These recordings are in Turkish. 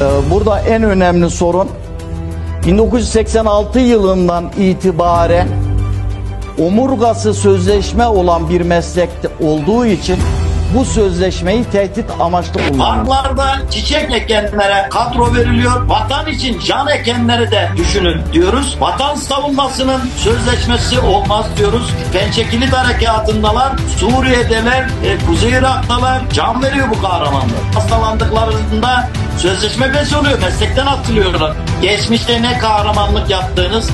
Ee, Burada en önemli sorun 1986 yılından itibaren omurgası sözleşme olan bir meslekte olduğu için bu sözleşmeyi tehdit amaçlı kullanılıyor. Parklarda çiçek ekenlere kadro veriliyor. Vatan için can ekenleri de düşünün diyoruz. Vatan savunmasının sözleşmesi olmaz diyoruz. Pençe Kilit Harekatı'ndalar. Suriye'deler, e, Kuzey Irak'talar. Can veriyor bu kahramanlar. Hastalandıklarında sözleşme pes oluyor. Meslekten atılıyorlar. Geçmişte ne kahramanlık yaptığınız,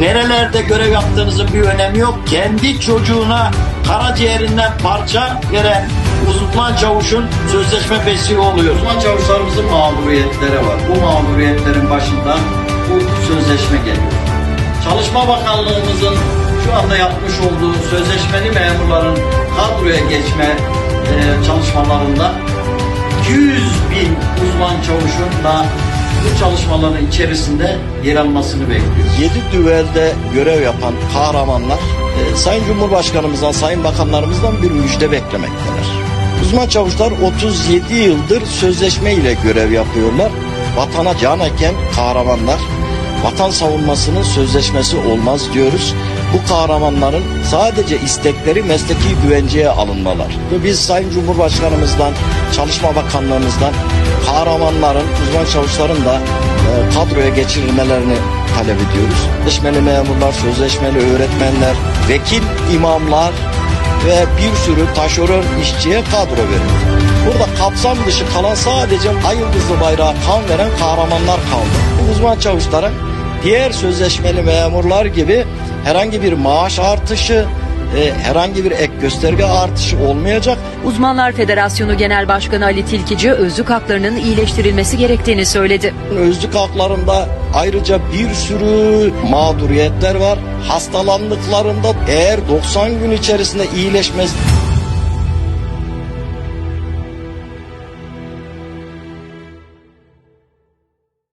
nerelerde görev yaptığınızın bir önemi yok. Kendi çocuğuna karaciğerinden parça veren uzman çavuşun sözleşme besi oluyor. Uzman çavuşlarımızın mağduriyetleri var. Bu mağduriyetlerin başında bu sözleşme geliyor. Çalışma Bakanlığımızın şu anda yapmış olduğu sözleşmeli memurların kadroya geçme e, çalışmalarında 100 bin uzman çavuşun da bu çalışmaların içerisinde yer almasını bekliyoruz. 7 düvelde görev yapan kahramanlar e, Sayın Cumhurbaşkanımızdan, Sayın Bakanlarımızdan bir müjde beklemekteler. Uzman çavuşlar 37 yıldır sözleşme ile görev yapıyorlar. Vatana can eken kahramanlar. Vatan savunmasının sözleşmesi olmaz diyoruz. Bu kahramanların sadece istekleri mesleki güvenceye alınmalar. Ve biz Sayın Cumhurbaşkanımızdan, Çalışma Bakanlığımızdan kahramanların, uzman çavuşların da e, kadroya geçirilmelerini talep ediyoruz. Sözleşmeli memurlar, sözleşmeli öğretmenler, vekil imamlar ve bir sürü taşeron işçiye kadro verildi. Burada kapsam dışı kalan sadece ay yıldızlı bayrağı kan veren kahramanlar kaldı. Uzman çavuşlara diğer sözleşmeli memurlar gibi herhangi bir maaş artışı, e, herhangi bir ek gösterge artışı olmayacak. Uzmanlar Federasyonu Genel Başkanı Ali Tilkici özlük haklarının iyileştirilmesi gerektiğini söyledi. Özlük haklarında ayrıca bir sürü mağduriyetler var. Hastalandıklarında eğer 90 gün içerisinde iyileşmez